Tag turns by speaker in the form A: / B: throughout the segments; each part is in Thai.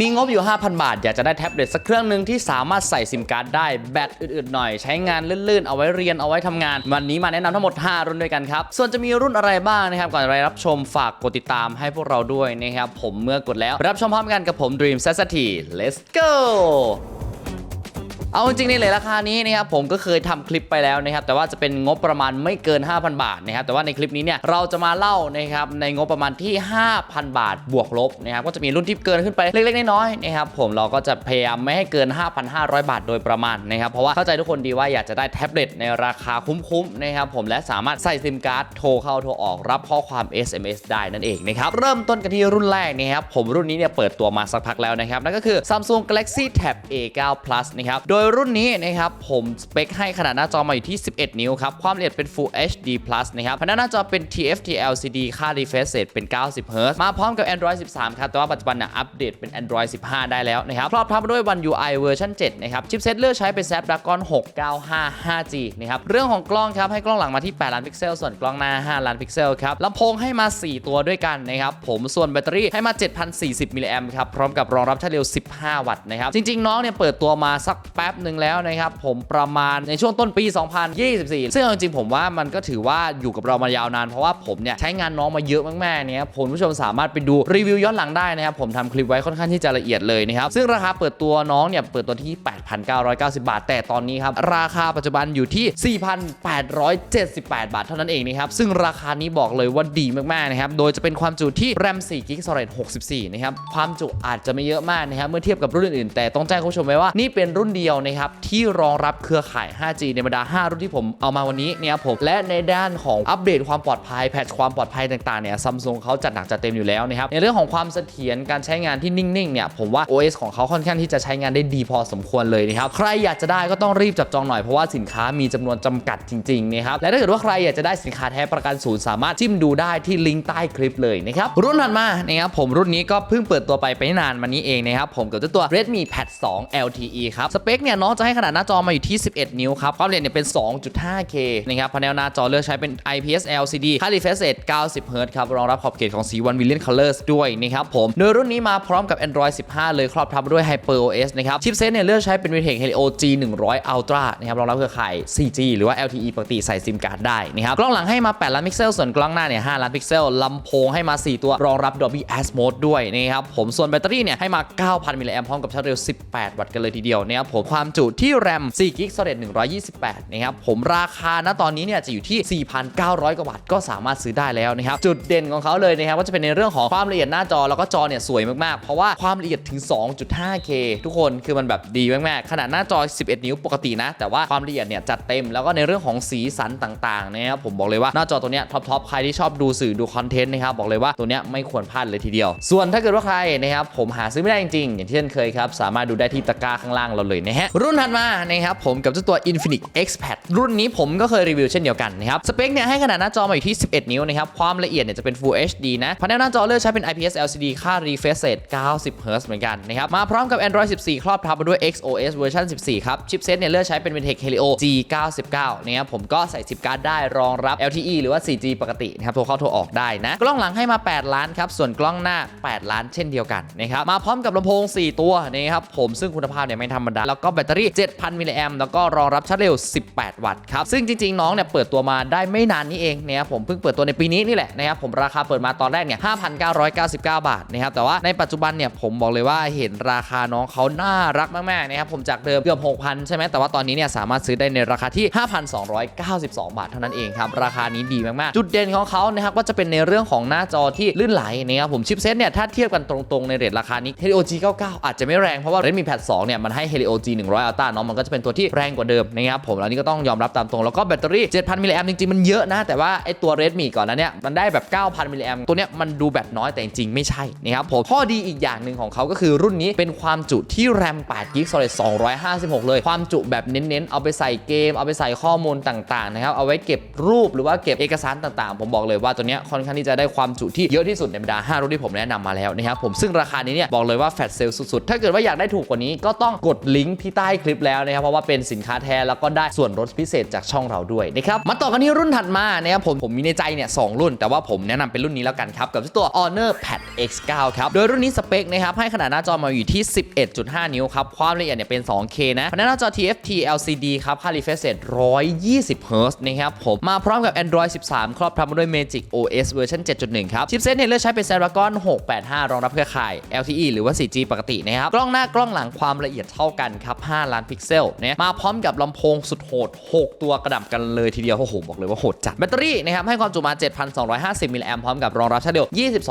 A: มีงบอยู่ 5,000 บาท อยากจะได้แท็บเล็ตสักเครื่องหนึ่งที่สามารถใส่ซิมการ์ดได้แบตอืดๆหน่อย ใช้งานลื่นๆ เอาไว้เรียนเอาไว้ทำงาน วันนี้มาแนะนำทั้งหมด 5 รุ่นด้วยกันครับ ส่วนจะมีรุ่นอะไรบ้างนะครับ ก่อนไปรับชมฝากกดติดตามให้พวกเราด้วยนะครับ ผมเมื่อกดแล้ว รับชมพร้อมกันกับผม Dream s a s a t i let's go เอาจริงๆในเลยราคานี้นะครับผมก็เคยทำคลิปไปแล้วนะครับแต่ว่าจะเป็นงบประมาณไม่เกิน 5,000 บาทนะครับแต่ว่าในคลิปนี้เนี่ยเราจะมาเล่านะครับในงบประมาณที่ 5,000 บาทบวกลบนะครับก็จะมีรุ่นที่เกินขึ้นไปเล็กๆน้อยๆนะครับผมเราก็จะพยายามไม่ให้เกิน 5,500 บาทโดยประมาณนะครับเพราะว่าเข้าใจทุกคนดีว่าอยากจะได้แท็บเล็ตในราคาคุ้มๆนะครับผมและสามารถใส่ซิมการ์ดโทรเข้าโทรออกรับข้อความ SMS ได้นั่นเองนะครับเริ่มต้นกันที่รุ่นแรกนะครับผมรุ่นนี้เนี่ยเปิดตัวมาสักพักแล้วนะครับนั่นก็คือ Samsung Galaxy Tab A9 Plus นะครับโดยรุ่นนี้นะครับผมสเปคให้ขนาดหน้าจอมาอยู่ที่ 11 นิ้วครับ ความละเอียดเป็น Full HD Plus นะครับพนักหน้าจอเป็น TFT LCD ค่า refresh rate เป็น 90 Hz มาพร้อมกับ Android 13 ครับ แต่ว่าปัจจุบันนี่ยอัปเดตเป็น Android 15 ได้แล้วนะครับครอบทับด้วย One UI เวอร์ชัน7นะครับชิปเซตเลือกใช้เป็น Snapdragon 695 5G นะครับเรื่องของกล้องครับให้กล้องหลังมาที่ 8 ล้านพิกเซล ส่วนกล้องหน้า 5 ล้านพิกเซลครับลำโพงให้มา 4 ตัวด้วยกันนะครับผมส่วนแบตเตอรี่ให้มา 7,040มิลลิแอมป์ครับพร้อมกับรองรับชาร์จเร็ว 15 วัตต์นะครับจริงๆน้องเนี่ยเปิดตัวมาสักแป๊บหนึ่งแล้วนะครับผมประมาณในช่วงต้นปี 2024 ซึ่งจริงๆผมว่ามันก็ถือว่าอยู่กับเรามายาวนาน เพราะว่าผมเนี่ยใช้งานน้องมาเยอะมากๆเนี่ยผมผู้ชมสามารถไปดูรีวิวย้อนหลังได้นะครับผมทำคลิปไว้ค่อนข้างที่จะละเอียดเลยนะครับซึ่งราคาเปิดตัวน้องเนี่ยเปิดตัวที่ 8,990 บาท แต่ตอนนี้ครับราคาปัจจุบันอยู่ที่ 4,878 บาทเท่านั้นเองนะครับซึ่งราคานี้บอกเลยว่าดีมากๆนะครับโดยจะเป็นความจุที่ RAM 4 g b Storage 64 นะครับความจุอาจจะไม่เยอะมากนะครับเมื่อเทียบกับรุ่นอื่นๆแต่ต้องแจ้งคุณผู้ชมไว้ว่านี่เป็นรุ่นเดียวนะครับที่รองรับเครือข่าย 5G ในบรรดา 5 รุ่นที่ผมเอามาวันนี้เนี่ยผมและในด้านของอัปเดตความปลอดภัยแพทช์ความปลอดภัยต่างๆเนี่ยซัมซุงเขาจัดหนักจัดเต็มอยู่แล้วนะครับในเรื่องของความเสถียรการใช้งานที่นิ่งๆเนี่ยผมว่า OS ของเขาค่อนข้างที่จะใช้งานได้ดีพอสมควรเลยนะครับใครอยากจะได้ก็ต้องรีบจับจองหน่อยเพราะว่าสินค้ามีจำนวนจำกัดจริงๆนะครับและถ้าเกิดว่าใครอยากจะได้สินค้าแท้ประกันศูนย์สามารถจิ้มดูได้ที่ลิงก์ใต้คลิปเลยนะครับรุ่นถัดมานะครับผมรุ่นนี้ก็เพิ่งเปิดตัวไปไปไม่นานมานี้เองนะครับผมกับเจ้าตัว Redmi Pad 2 LTE ครับสเปคเนี่ยน้องจะให้ขนาดหน้าจอมาอยู่ที่ 11 นิ้วครับความละเอียดเนี่ยเป็น 2.5K นะครับพาเนลหน้าจอเลือกใช้เป็น IPS LCD ค่า refresh rate 90 Hz ครับรองรับขอบเขตของสี1 Million Colors ด้วยนะครับผมโดยรุ่นนี้มาพร้อมกับ Android 15 เลยครอบทับด้วย Hyper OS นะครับชิปเซตเนี่ยเลือกใช้เป็น Vitec Helio G100 Ultra นะครับรองรับเครือข่าย 4G หรือว่า LTE ปกติใส่ซิมการ์ดได้นะครับกล้องหลังให้มา 8 ล้านพิกเซล ส่วนกล้องหน้าเนี่ย5ล้านพิกเซลลำโพงให้มา 4 ตัวรองรับ Dolby Atmos ด้วยนะครับผมส่วนแบตเตอรี่เนี่ยให้มา 9,000มิลลิแอมพร้อมกับชาร์จเร็ว 18 วัตต์กันเลยทีเดียวนะครับผมความจุที่ RAM 4 g b Storage 128 นะครับ ผมราคาณตอนนี้เนี่ยจะอยู่ที่ 4,900 กว่าบาทก็สามารถซื้อได้แล้วนะครับ จุดเด่นของเขาเลยนะครับก็จะเป็นในเรื่องของความละเอียดหน้าจอแล้วก็จอเนี่ยสวยมากๆ เพราะว่าความละเอียดถึง 2.5K ทุกคนคือมันแบบดีมากๆ ขนาดหน้าจอ 11 นิ้วปกตินะ แต่ว่าความละเอียดเนี่ยจัดเต็มแล้วก็ในเรื่องของสีสันต่างๆนะครับผมบอกเลยว่าหน้าจอตัวเนี้ยท็อปๆใครที่ชอบดูสื่อดูคอนเทนต์นะครับบอกเลยว่าตัวเนี้ยไม่ควรพลาดเลยทีเดียว ส่วนถ้าเกิดว่าใครนะครับผมหาซื้อไม่ได้จริงๆอย่างที่เช่นเคยครับสามารถดูได้ที่ตะกร้าข้างล่างเราเลยนะฮะรุ่นถัดมานะครับผมกับเจ้าตัว Infinix Xpad รุ่นนี้ผมก็เคยรีวิวเช่นเดียวกันนะครับ สเปคเนี่ยให้ขนาดหน้าจอมาอยู่ที่ 11 นิ้วนะครับ ความละเอียดเนี่ยจะเป็น Full HD นะ พาเนลหน้าจอเลือกใช้เป็น IPS LCD ค่า refresh rate 90 Hz เหมือนกันนะครับ มาพร้อมกับ Android 14 ครอบทับมาด้วย XOS เวอร์ชัน14 ครับ ชิปเซตเนี่ยเลือกใช้เป็น Vitec Helio G99 นะครับผมก็ใส่ซิปการ์ดได้รองรับ LTE หรือว่า 4G ปกตินะครับโทรเข้าโทรออกได้นะ กล้องหลังให้มา 8 ล้านครับ ส่วนกล้องหน้า 8 ล้านเช่นเดียวกันนะครับ มาพร้อมกับลำโพง 4 ตัวนะครับผมซึ่งคุณภาพเนี่ยไม่ธรรมดา แล้วก็แบตเตอรี่ 7,000 มิลลิแอมแล้วก็รองรับชาร์จเร็ว 18 วัตต์ครับ ซึ่งจริง ๆ น้องเนี่ยเปิดตัวมาได้ไม่นานนี้เองนะครับผมเพิ่งเปิดตัวในปีนี้นี่แหละนะครับผมราคาเปิดมาตอนแรกเนี่ย 5,999 บาทนะครับแต่ว่าในปัจจุบันเนี่ยผมบอกเลยว่าเห็นราคาน้องเขาน่ารักมากๆนะครับผมจากเดิมเกือบ 6,000 ใช่ไหมแต่ว่าตอนนี้เนี่ยสามารถซื้อได้ในราคาที่ 5,292 บาทเท่านั้นเองครับราคานี้ดีมากๆ จุดเด่นของเขานะครับก็จะเป็นในเรื่องของหน้าจอที่ลื่นไหลนะครับผมชิปเซตเนี่ยถ้าเทียบกันตรงๆในเรทราคานี้ Helio G99 อาจจะไม่แรงเพราะว่า Redmi Pad 2เนี่ยมันให้ Helio G100 Ultra เนาะมันก็จะเป็นตัวที่แรงกว่าเดิมนะครับผมแล้วนี่ก็ต้องยอมรับตามตรงแล้วก็แบตเตอรี่ 7,000 มิลลิแอมจริงๆ มันเยอะนะ แต่ว่าไอตัว Redmi ก่อนนั้นเนี่ยมันได้แบบ 9,000 มิลลิแอมตัวเนี้ยมันดูแบตน้อยแต่จริงๆไม่ใช่นะครับผมข้อดีอีกอย่างหนึ่งของเขาก็คือรุ่นนี้เป็นความจุที่ RAM 8 g b Storage 256 เลย ความจุแบบเน้นๆ เอาไปใส่เกม เอาไปใส่ข้อมูลต่างๆนะครับเอาไว้เก็บรูปหรือว่าเก็บเอกสารต่างๆ ผมบอกเลยว่าตัวเนี้ยค่อนข้างที่จะได้ความจุที่เยอะที่สุดในบรรดา5รุ่นที่ผมแนะนำมาแล้วนะครับผมซึ่งราคานี้เนี่ยบอกเลยว่าแฟลชเซลสุดๆถ้าเกิดว่าอยากได้ถูกกว่านี้ก็ต้องกดลิงก์ที่ใต้คลิปแล้วนะครับเพราะว่าเป็นสินค้าแท้แล้วก็ได้ส่วนลดพิเศษจากช่องเราด้วยนะครับมาต่อกันที่รุ่นถัดมานะครับผมผมมีในใจเนี่ยสองรุ่น แต่ว่าผมแนะนำเป็นรุ่นนี้แล้วกันครับกับตัว Honor Pad X9 ครับโดยรุ่นนี้สเปคนะครับให้ขนาดหน้าจอมาอยู่ที่ 11.5 นิ้วครับความละเอียดเนี่ยเป็น 2K นะแผงหน้าจอ TFT LCD ครับค่า refresh rate 120 Hz นะครับผมมาพร้อมกับ Android 13 ครอบคลุมมด้วย Magic OS เวอร์ชัน7.1 ครับชิปเซตเนี่ยเลือกใช้เป็น Snapdragon 685 รองรับเครือข่าย LTE หรือว่า 4G ปกตินะครับกล้องหน้ากล้องหลังความละเอียดเท่ากันครับ5 ล้านพิกเซลนะมาพร้อมกับลำโพงสุดโหด 6 ตัวกระดับกันเลยทีเดียวโอ้โหบอกเลยว่าโหดจัดแบตเตอรี่นะครับให้ความจุมา 7,250มิลลิแอมพร้อมกับรองรับชาร์จเร็ว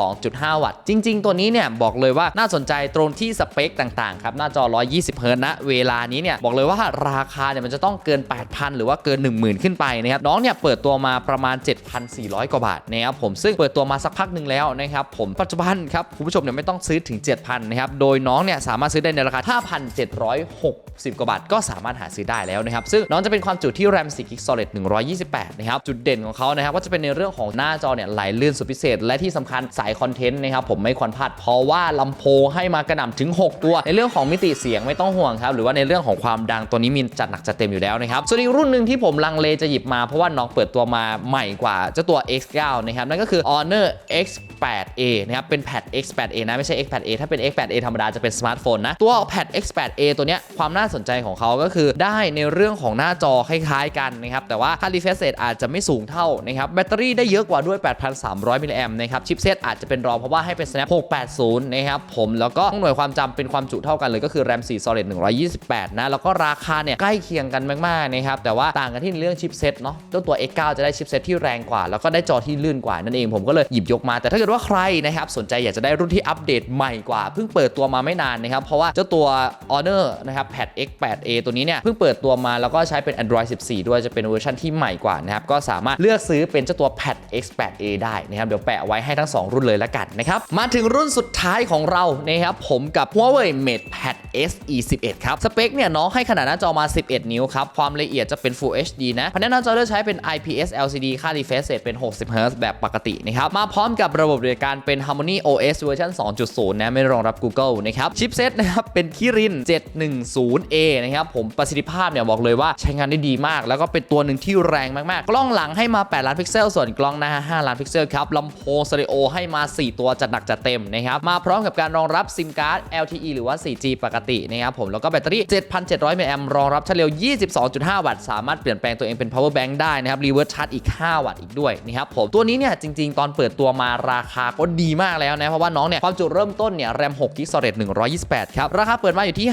A: 22.5 วัตต์ จริง ๆ ตัวนี้เนี่ยบอกเลยว่าน่าสนใจตรงที่สเปคต่างๆครับหน้าจอ 120เฮิร์ตซ์ณเวลานี้เนี่ยบอกเลยว่าราคาเนี่ยมันจะต้องเกิน 8,000 หรือว่าเกิน 10,000 ขึ้นไปนะครับน้องเนี่ยเปิดตัวมาประมาณ 7,400 กว่าบาทนะครับผมซึ่งเปิดตัวมาสักพักหนึ่งแล้วนะครับผมปัจจุบันครับคุณผู้ชมเนี่ยไม่ต้องซื้อถึง 7,000นะครับโดยน้องเนี่ยสามารถซื้อได้ในราคา 5,760กว่าบาทก็สามารถหาซื้อได้แล้วนะครับ ซึ่งน้องจะเป็นความจุที่ RAM 4 g b Solid 128 นะครับ จุดเด่นของเขานะครับก็จะเป็นในเรื่องของหน้าจอเนี่ยไหลลื่นสุดพิเศษ และที่สำคัญสายคอนเทนต์นะครับผมไม่ควรพลาดเพราะว่าลำโพงให้มากระหน่ำถึง 6 ตัว ในเรื่องของมิติเสียงไม่ต้องห่วงครับหรือว่าในเรื่องของความดังตัวนี้มีจัดหนักจัดเต็มอยู่แล้วนะครับส่วนอีกรุ่นหนึ่งที่ผมลังเลจะหยิบมาเพราะว่าน้องเปิดตัวมาใหม่กว่าเจ้าตัว X9 นะครับนั่นก็คือ Honor X X8A นะครับ เป็นแพด X8A นะ ไม่ใช่ X8A ถ้าเป็น X8A ธรรมดาจะเป็นสมาร์ทโฟนนะ ตัวแพด X8A ตัวเนี้ย ความน่าสนใจของเขาก็คือได้ในเรื่องของหน้าจอคล้ายๆกันนะครับ แต่ว่าค่า refresh rate อาจจะไม่สูงเท่านะครับ แบตเตอรี่ได้เยอะกว่าด้วย 8,300มิลลิแอมนะครับ ชิปเซตอาจจะเป็นรองเพราะว่าให้เป็น Snap 680นะครับผม แล้วก็หน่วยความจำเป็นความจุเท่ากันเลยก็คือ RAM 4 Solid 128 นะ แล้วก็ราคาเนี่ยใกล้เคียงกันมากๆนะครับ แต่ว่าต่างกันที่เรื่องชิปเซตเนาะเจ้าตัว X9 จะได้ชิปเซตที่แรงกว่า แล้วก็ได้จอที่ลื่นกว่านั่นเองผมก็เลยหยิบยกมาแต่ถ้าเกิดว่าใครนะครับสนใจอยากจะได้รุ่นที่อัปเดตใหม่กว่า เพิ่งเปิดตัวมาไม่นานนะครับ เพราะว่าเจ้าตัว Honor นะครับ Pad X8A ตัวนี้เนี่ยเพิ่งเปิดตัวมาแล้วก็ใช้เป็น Android 14 ด้วยจะเป็นเวอร์ชันที่ใหม่กว่านะครับก็สามารถเลือกซื้อเป็นเจ้าตัว Pad X8A ได้นะครับเดี๋ยวแปะไว้ให้ทั้ง 2 รุ่นเลยละกันนะครับมาถึงรุ่นสุดท้ายของเรานะครับผมกับ Huawei Mate Pad SE 11ครับสเปคเนี่ยน้องให้ขนาดหน้าจอมา 11 นิ้วครับความละเอียดจะเป็น Full HD นะแผงหน้าจอเลือกใช้เป็น IPS LCD ค่า refresh rate เป็น 60 Hz แบบปกตินะครับมาพร้อมกับระบบปฏิบัติการเป็น Harmony OS เวอร์ชัน2.0 นะไม่รองรับ Google นะครับชิปเซตนะครับเป็น Kirin 710A นะครับผมประสิทธิภาพเนี่ยบอกเลยว่าใช้งานได้ดีมาก แล้วก็เป็นตัวหนึ่งที่แรงมากๆ กล้องหลังให้มา 8 ล้านพิกเซล ส่วนกล้องหน้า 5 ล้านพิกเซลครับลำโพงสเตอริโอให้มา 4 ตัวจัดหนักจัดเต็มนะครับมาพร้อมกับการรองรับซิมการ์ด LTE หรือว่า 4G ปกตินะครับผมแล้วก็แบตเตอรี่ 7,700มิลลิแอมรองรับเฉลี่ย22.5 วัตต์สามารถเปลี่ยนแปลงตัวเองเป็น power bank ได้นะครับรีเวิร์สชาร์จอีก 5 วัตต์อีกด้วยนะครับผมตัวนี้เนี่ยจริง ๆ ตอนเปิดตัวมาราคาก็ดีมากแล้วนะ เพราะว่าน้องเนี่ยความจุเริ่มต้นเนี่ย RAM 6 g b Solid 128 ครับ ราคาเปิดมาอยู่ที่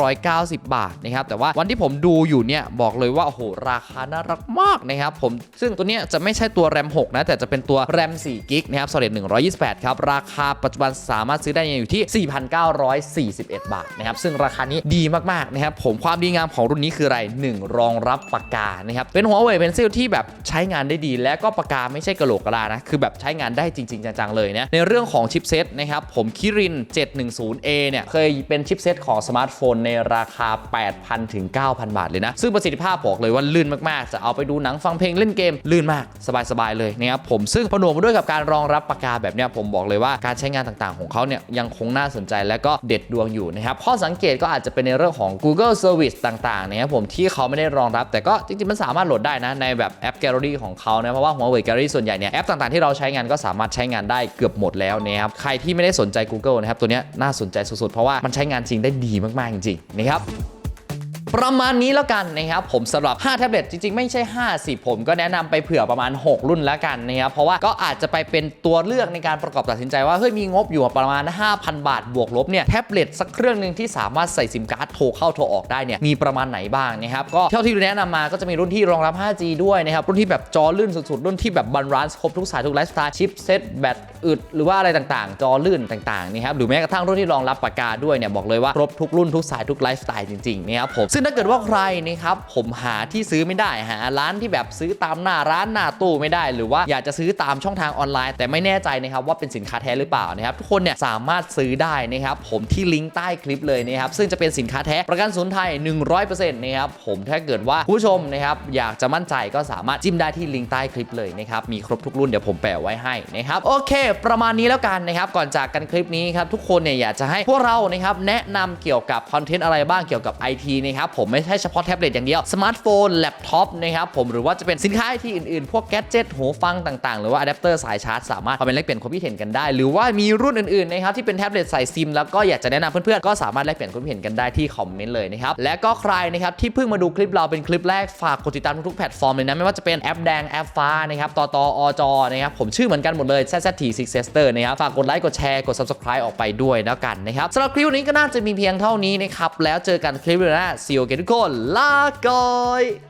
A: 5,990 บาทนะครับ แต่ว่าวันที่ผมดูอยู่เนี่ยบอกเลยว่า โอ้โห ราคาน่ารักมากนะครับผม ซึ่งตัวเนี้ยจะไม่ใช่ตัว RAM 6นะ แต่จะเป็นตัว RAM 4 g b นะครับ Solid 128 ครับ ราคาปัจจุบันสามารถซื้อได้อยู่ที่ 4,941 บาทนะครับ ซึ่งราคานี้ดีมากๆนะครับผมความดีงามของรุ่นนี้คืออะไร 1 รองรับปากกานะครับเป็น Huawei Pencil ที่แบบใช้งานได้ดี และก็ปากกาไม่ใช่กระโหลกกระลานะคือแบบใช้งานได้จริงๆ จัง ๆ เลยนะในเรื่องของชิปเซตนะครับผมคิริน 710A เนี่ยเคยเป็นชิปเซตของสมาร์ทโฟนในราคา 8,000 ถึง 9,000 บาทเลยนะ ซึ่งประสิทธิภาพบอกเลยว่าลื่นมากๆ จะเอาไปดูหนังฟังเพลงเล่นเกม ลื่นมากสบาย ๆ เลยนะครับผมซึ่งผนวกมาด้วยกับการรองรับปากกาแบบเนี้ยผมบอกเลยว่าการใช้งานต่างๆ ของเขาเนี่ยยังคงน่าสนใจและก็เด็ดดวงอยู่นะครับข้อสังเกตก็อาจจะเป็นในเรื่องของ Google Service ต่างๆนะครับผมที่เขาไม่ได้รองรับ แต่ก็จริงๆมันสามารถโหลดได้นะในแบบแอป Gallery ของเขานะเพราะว่า Huawei Gallery ส่วนใหญ่เนี่ยแอปต่างๆที่เราใช้งานก็สามารถใช้ช้งานได้เกือบหมดแล้วนะครับใครที่ไม่ได้สนใจ Google นะครับตัวนี้น่าสนใจสุดๆเพราะว่ามันใช้งานจริงได้ดีมากๆจริงๆนะครับ ประมาณนี้แล้วกันนะครับผมสำหรับ 5 แท็บเล็ตจริง ๆ ไม่ใช่5 10ผมก็แนะนำไปเผื่อประมาณ 6 รุ่นแล้วกันนะครับเพราะว่าก็อาจจะไปเป็นตัวเลือกในการประกอบตัดสินใจว่าเฮ้ยมีงบอยู่ประมาณ 5,000 บาทบวกลบเนี่ยแท็บเล็ตสักเครื่องหนึ่งที่สามารถใส่ซิมการ์ดโทรเข้าโทรออกได้เนี่ยมีประมาณไหนบ้างนะครับก็เท่าที่แนะนำมาก็จะมีรุ่นที่รองรับ 5G ด้วยนะครับรุ่นที่แบบจอลื่นสุดๆรุ่นที่แบบบาลานซ์ครบทุกสายทุกไลฟ์สไตล์ชิปเซ็ตแบตอึดหรือว่าอะไรต่างๆ จอลื่นต่างๆนะครับหรือแม้กระทั่งรุ่นที่รองรับปากกาด้วยเนี่ยบอกเลยว่าครบทุกรุ่นทุกสายทุกไลฟ์สไตล์จริงๆนะครับผมซึ่งถ้าเกิดว่าใครนะครับผมหาที่ซื้อไม่ได้หาร้านที่แบบซื้อตามหน้าร้านหน้าตู้ไม่ได้ หรือว่าอยากจะซื้อตามช่องทางออนไลน์ แต่ไม่แน่ใจนะครับว่าเป็นสินค้าแท้หรือเปล่านะครับทุกคนเนี่ยสามารถซื้อได้นะครับผมที่ลิงก์ใต้คลิปเลยนะครับซึ่งจะเป็นสินค้าแท้ประกันศูนย์ไทย 100%นะครับผมถ้าเกิดว่าผู้ชมนะครับอยากจะมั่นใจก็สามารถจิ้มได้ที่ลิงก์ใต้คลิปเลยนะครับมีครบทุกรุ่นเดี๋ยวผมแปะไว้ให้นะครับโอเคประมาณนี้แล้วกันนะครับ ก่อนจากกันคลิปนี้ครับ ทุกคนเนี่ยอยากจะให้พวกเรานะครับแนะนำเกี่ยวกับคอนเทนต์อะไรบ้างเกี่ยวกับ IT นะครับผมไม่ใช่เฉพาะแท็บเล็ตอย่างเดียว สมาร์ทโฟน แล็ปท็อปนะครับผมหรือว่าจะเป็นสินค้าไอทีอื่นๆ พวกแกดเจิตหูฟังต่างๆ หรือว่าอะแดปเตอร์สายชาร์จสามารถคอมเมนต์แลกเปลี่ยนความคิดเห็นกันได้ หรือว่ามีรุ่นอื่นๆนะครับที่เป็นแท็บเล็ตใส่ซิมแล้วก็อยากจะแนะนำเพื่อนๆก็สามารถแลกเปลี่ยนความคิดเห็นกันได้ที่คอมเมนต์เลยนะครับและก็ใครนะครับที่เพิ่งมาดูคลิปเราเป็นคลิปแรกฝากกดติดตามทุกๆแพลตฟอร์มเลยนะไม่ว่าจะเป็นแอปแดงแอปฟ้านะครับตอตอจนะครับผมชื่อเหมือนกันหมดเลย ZZT Six Sister นะครับฝากกดไลค์กดแชร์กด subscribe ออกไปด้วยแล้วกันนะครับสำหรับคลิปนี้ก็น่าจะมีเพียงเท่านี้นะครับแล้วเจอกันคลิปหน้า See you again ทุกคนลาก่อย